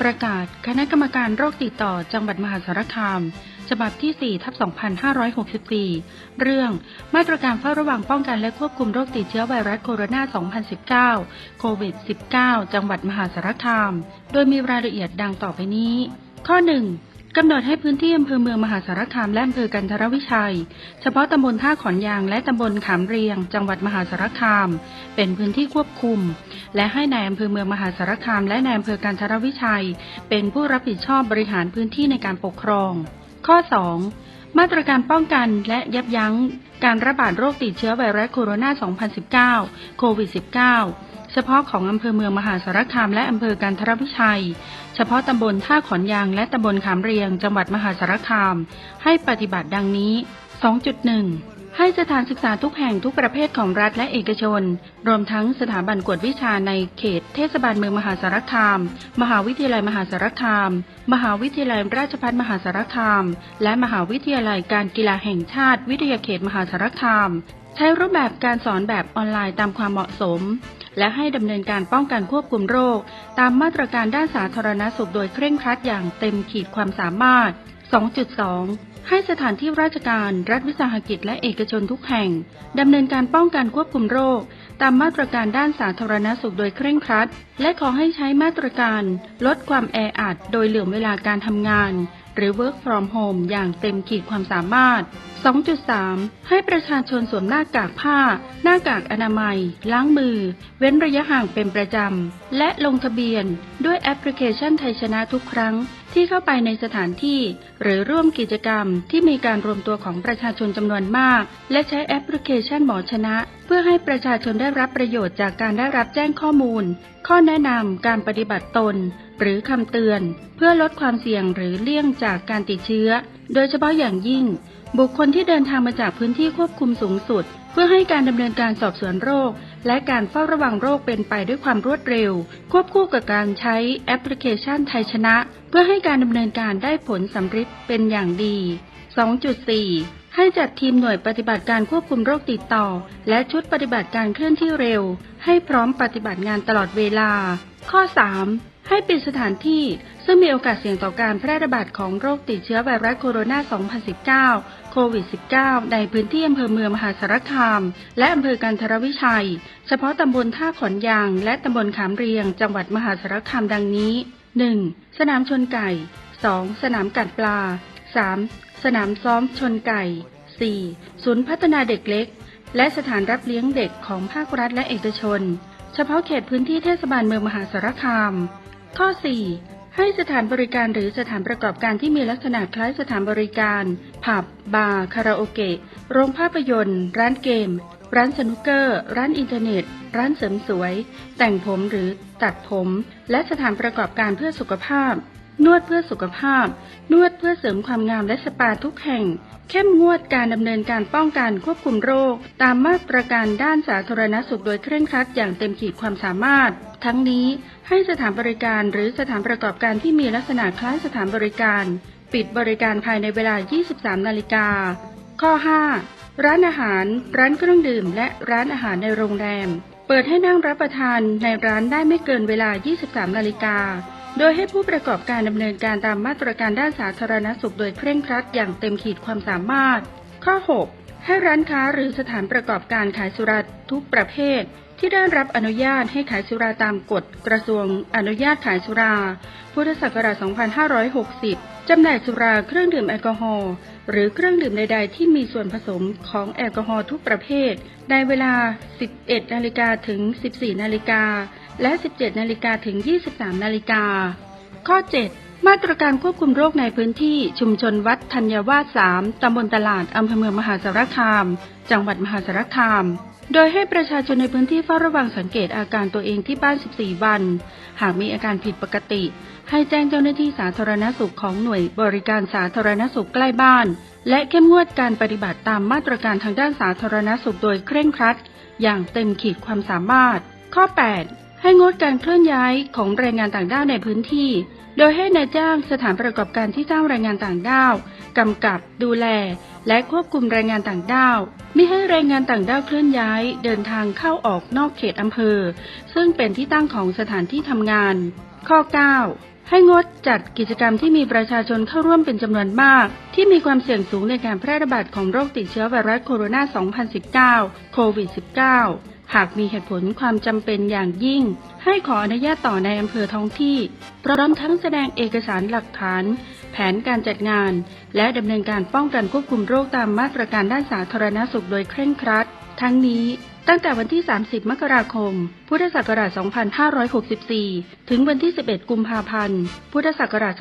ประกาศคณะกรรมการโรคติดต่อจังหวัดมหาสารคาม ฉบับที่ 4 ทับ 2564 เรื่องมาตรการเฝ้าระวังป้องกันและควบคุมโรคติดเชื้อไวรัสโคโรนา 2019 โควิด -19 จังหวัดมหาสารคาม โดยมีรายละเอียดดังต่อไปนี้ ข้อ 1 กำหนดให้พื้นที่อำเภอเมืองมหาสารคามและอำเภอกันทรวิชัย เฉพาะตำบลท่าขอนยางและตำบลขามเรียง จังหวัดมหาสารคาม เป็นพื้นที่ควบคุม และให้นายอำเภอเมืองมหาสารคาม และนายอำเภอกันทรวิชัย เป็นผู้รับผิดชอบบริหารพื้นที่ในการปกครอง ข้อ 2 มาตรการป้องกันและยับยั้งการระบาดโรคติดเชื้อไวรัสโคโรนา 2019 โควิด -19 เฉพาะของอำเภอเมืองมหาสารคามและอำเภอการทรวิชัย เฉพาะตำบลท่าขอนยางและตำบลขามเรียง จังหวัดมหาสารคาม ให้ปฏิบัติดังนี้ 2.1 ให้สถานศึกษาทุกแห่งทุกประเภทของรัฐและเอกชน รวมทั้งสถาบันกวดวิชาในเขตเทศบาลเมืองมหาสารคาม มหาวิทยาลัยมหาสารคาม มหาวิทยาลัยราชภัฏมหาสารคาม และมหาวิทยาลัยการกีฬาแห่งชาติ วิทยาเขตมหาสารคาม ใช้รูปแบบการสอนแบบออนไลน์ตามความเหมาะสม และให้ดำเนินการป้องกันควบคุมโรค ตามมาตรการด้านสาธารณสุขโดยเคร่งครัดอย่างเต็มขีดความสามารถ 2.2 ให้สถานที่ราชการ รัฐวิสาหกิจและเอกชนทุกแห่ง ดำเนินการป้องกันควบคุมโรค ตามมาตรการด้านสาธารณสุขโดยเคร่งครัด และขอให้ใช้มาตรการ ลดความแออัดโดยเหลื่อมเวลาการทำงาน หรือ work from home อย่างเต็มขีดความสามารถ 2.3 ให้ประชาชนสวมหน้ากากผ้า หน้ากากอนามัย ล้างมือ เว้นระยะห่างเป็นประจำ และลงทะเบียนด้วยแอปพลิเคชันไทยชนะทุกครั้ง ที่เข้าไปในสถานที่ หรือร่วมกิจกรรมที่มีการรวมตัวของประชาชนจำนวนมาก และใช้แอปพลิเคชันหมอชนะ เพื่อให้ประชาชนได้รับประโยชน์จากการได้รับแจ้งข้อมูล ข้อแนะนำการปฏิบัติตน หรือคำเตือน เพื่อลดความเสี่ยงหรือเลี่ยงจากการติดเชื้อ โดยเฉพาะอย่างยิ่ง บุคคลที่เดินทางมาจากพื้นที่ควบคุมสูงสุด เพื่อให้การดำเนินการสอบสวนโรค และการเฝ้าระวังโรคเป็นไปด้วยความรวดเร็ว ควบคู่กับการใช้แอปพลิเคชันไทยชนะ เพื่อให้การดำเนินการได้ผลสำเร็จเป็นอย่างดี 2.4 ให้จัดทีมหน่วยปฏิบัติการควบคุมโรคติดต่อ และชุดปฏิบัติการเคลื่อนที่เร็ว ให้พร้อมปฏิบัติงานตลอดเวลา ข้อ 3ให้ปิดสถานที่ซึ่งมีโอกาสเสี่ยงต่อการแพร่ระบาดของโรคติดเชื้อไวรัสโคโรนา 2019 วิด -19 ในพื้นที่อำเภอเมืองมหาสารคาม และอำเภอกันทรวิชัย เฉพาะตำบลท่าขอนยาง และตำบลขามเรียง จังหวัดมหาสารคามดังนี้ 1. สนามชนไก่ 2. สนามกัดปลา 3. สนามซ้อมชนไก่ 4. ศูนย์พัฒนาเด็กเล็ก และสถานรับเลี้ยงเด็กของภาครัฐและเอกชน เฉพาะเขตพื้นที่เทศบาลเมืองมหาสารคาม ข้อ 4. ให้สถานบริการหรือสถานประกอบการที่มีลักษณะคล้ายสถานบริการ ผับ บาร์คาราโอเกะ โรงภาพยนตร์ ร้านเกม ร้านสนุกเกอร์ ร้านอินเทอร์เน็ต ร้านเสริมสวย แต่งผมหรือตัดผม และสถานประกอบการเพื่อสุขภาพ นวดเพื่อสุขภาพ นวดเพื่อเสริมความงามและสปาทุกแห่ง เข้มงวดการดำเนินการป้องกันควบคุมโรค ตามมาตรการด้านสาธารณสุขโดยเคร่งครัดอย่างเต็มขีดความสามารถ ทั้งนี้ให้สถานบริการหรือสถานประกอบการที่มีลักษณะคล้ายสถานบริการ ปิดบริการภายในเวลา 23 นาฬิกา ข้อ 5 ร้านอาหาร ร้านเครื่องดื่ม และร้านอาหารในโรงแรม เปิดให้นั่งรับประทานในร้านได้ไม่เกินเวลา 23 นาฬิกา โดยให้ผู้ประกอบการดำเนินการตามมาตรการด้านสาธารณสุขโดยเคร่งครัดอย่างเต็มขีดความสามารถ ข้อ 6 ให้ร้านค้าหรือสถานประกอบการขายสุราทุกประเภท ที่ได้รับอนุญาตให้ขายสุราตามกฎกระทรวงอนุญาตขายสุรา พุทธศักราช 2560 จำหน่ายสุราเครื่องดื่มแอลกอฮอล์หรือเครื่องดื่มใด ๆ ที่มีส่วนผสมของแอลกอฮอล์ทุกประเภท ในเวลา 11 นาฬิกาถึง 14 นาฬิกา และ 17 นาฬิกาถึง 23 นาฬิกา ข้อ 7 มาตรการควบคุมโรคในพื้นที่ชุมชนวัดธัญวาส3ตำบลตลาดอำเภอเมืองมหาสารคาม จังหวัดมหาสารคาม โดยให้ประชาชนในพื้นที่เฝ้าระวังสังเกตอาการตัวเองที่บ้าน 14 วัน หากมีอาการผิดปกติ ให้แจ้งเจ้าหน้าที่สาธารณสุขของหน่วยบริการสาธารณสุขใกล้บ้าน และเข้มงวดการปฏิบัติตามมาตรการทางด้านสาธารณสุขโดยเคร่งครัด อย่างเต็มขีดความสามารถ ข้อ 8 ให้งดการเคลื่อนย้ายของแรงงานต่างด้าวในพื้นที่ โดยให้นายจ้างสถานประกอบการที่จ้างแรงงานต่างด้าวกำกับดูแล และควบคุมแรงงานต่างด้าวไม่ให้แรงงานต่างด้าวเคลื่อนย้ายเดินทางเข้าออกนอกเขตอำเภอ ซึ่งเป็นที่ตั้งของสถานที่ทำงาน ข้อ 9 ให้งดจัดกิจกรรมที่มีประชาชนเข้าร่วมเป็นจำนวนมาก ที่มีความเสี่ยงสูงในการแพร่ระบาดของโรคติดเชื้อไวรัสโคโรนา 2019 โควิด -19 หากมีเหตุผลความจำเป็นอย่างยิ่ง ให้ขออนุญาตต่อในอำเภอท้องที่ พร้อมทั้งแสดงเอกสารหลักฐาน แผนการจัดงาน และดำเนินการป้องกันควบคุมโรคตามมาตรการด้านสาธารณสุขโดยเคร่งครัด ทั้งนี้ตั้งแต่วันที่ 30 มกราคม พุทธศักราช 2564 ถึงวันที่ 11 กุมภาพันธ์ พุทธศักราช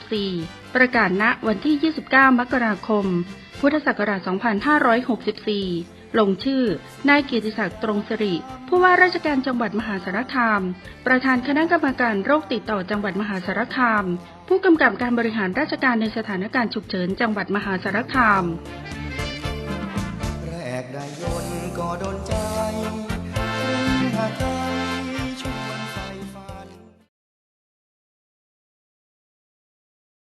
2564 ประกาศณ วันที่ 29 มกราคม พุทธศักราช 2564 ลงชื่อนายเกียรติศักดิ์ตรงสิริ ผู้ว่าราชการจังหวัดมหาสารคาม ประธานคณะกรรมการโรคติดต่อจังหวัดมหาสารคาม ผู้กำกับการบริหารราชการในสถานการณ์ฉุกเฉินจังหวัดมหาสารคามแรกได้ยนก็โดนใจ